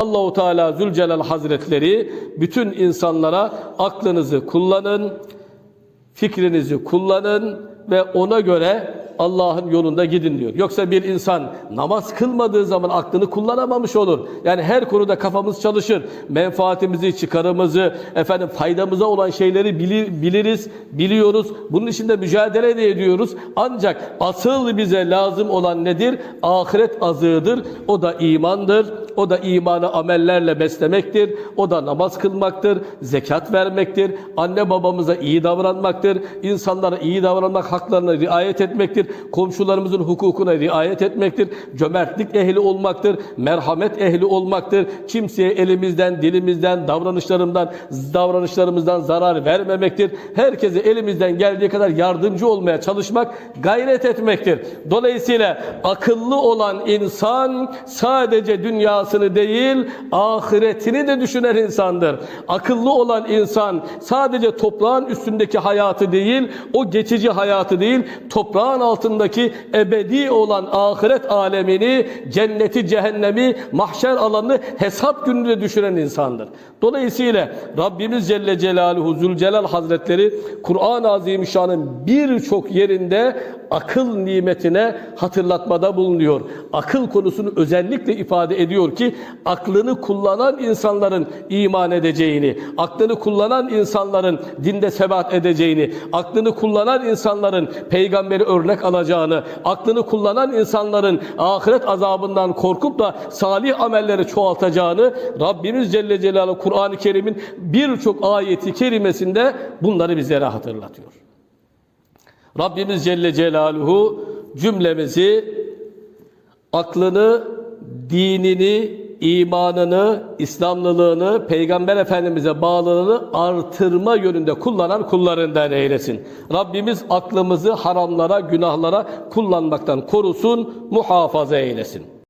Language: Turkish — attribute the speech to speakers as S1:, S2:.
S1: Allahu Teala Zülcelal Hazretleri bütün insanlara aklınızı kullanın, fikrinizi kullanın ve ona göre Allah'ın yolunda gidin diyor. Yoksa bir insan namaz kılmadığı zaman aklını kullanamamış olur. Yani her konuda kafamız çalışır. Menfaatimizi, çıkarımızı, efendim faydamıza olan şeyleri bili- biliriz, biliyoruz. Bunun için de mücadele de ediyoruz. Ancak asıl bize lazım olan nedir? Ahiret azığıdır. O da imandır. O da imanı amellerle beslemektir. O da namaz kılmaktır, zekat vermektir, anne babamıza iyi davranmaktır, insanlara iyi davranmak, haklarına riayet etmektir, komşularımızın hukukuna riayet etmektir, cömertlik ehli olmaktır, merhamet ehli olmaktır, kimseye elimizden, dilimizden, davranışlarımızdan, davranışlarımızdan zarar vermemektir. Herkese elimizden geldiği kadar yardımcı olmaya çalışmak, gayret etmektir. Dolayısıyla akıllı olan insan sadece dünyasını değil, ahiretini de düşünen insandır. Akıllı olan insan sadece toprağın üstündeki hayatı değil, o geçici hayatı değil, toprağın altındaki ebedi olan ahiret alemini, cenneti, cehennemi, mahşer alanını hesap gününü de düşünen insandır. Dolayısıyla Rabbimiz Celle Celaluhu Zülcelal Hazretleri Kur'an-ı Azimüşşan'ın birçok yerinde akıl nimetine hatırlatmada bulunuyor. Akıl konusunu özellikle ifade ediyor ki aklını kullanan insanların iman edeceğini, aklını kullanan insanların dinde sebat edeceğini, aklını kullanan insanların peygamberi örnek alacağını, aklını kullanan insanların ahiret azabından korkup da salih amelleri çoğaltacağını Rabbimiz Celle Celaluhu Kur'an-ı Kerim'in birçok ayeti kerimesinde bunları bizlere hatırlatıyor. Rabbimiz Celle Celaluhu cümlemizi aklını, dinini, imanını, İslamlılığını, Peygamber Efendimiz'e bağlılığını artırma yönünde kullanan kullarından eylesin. Rabbimiz aklımızı haramlara, günahlara kullanmaktan korusun, muhafaza eylesin.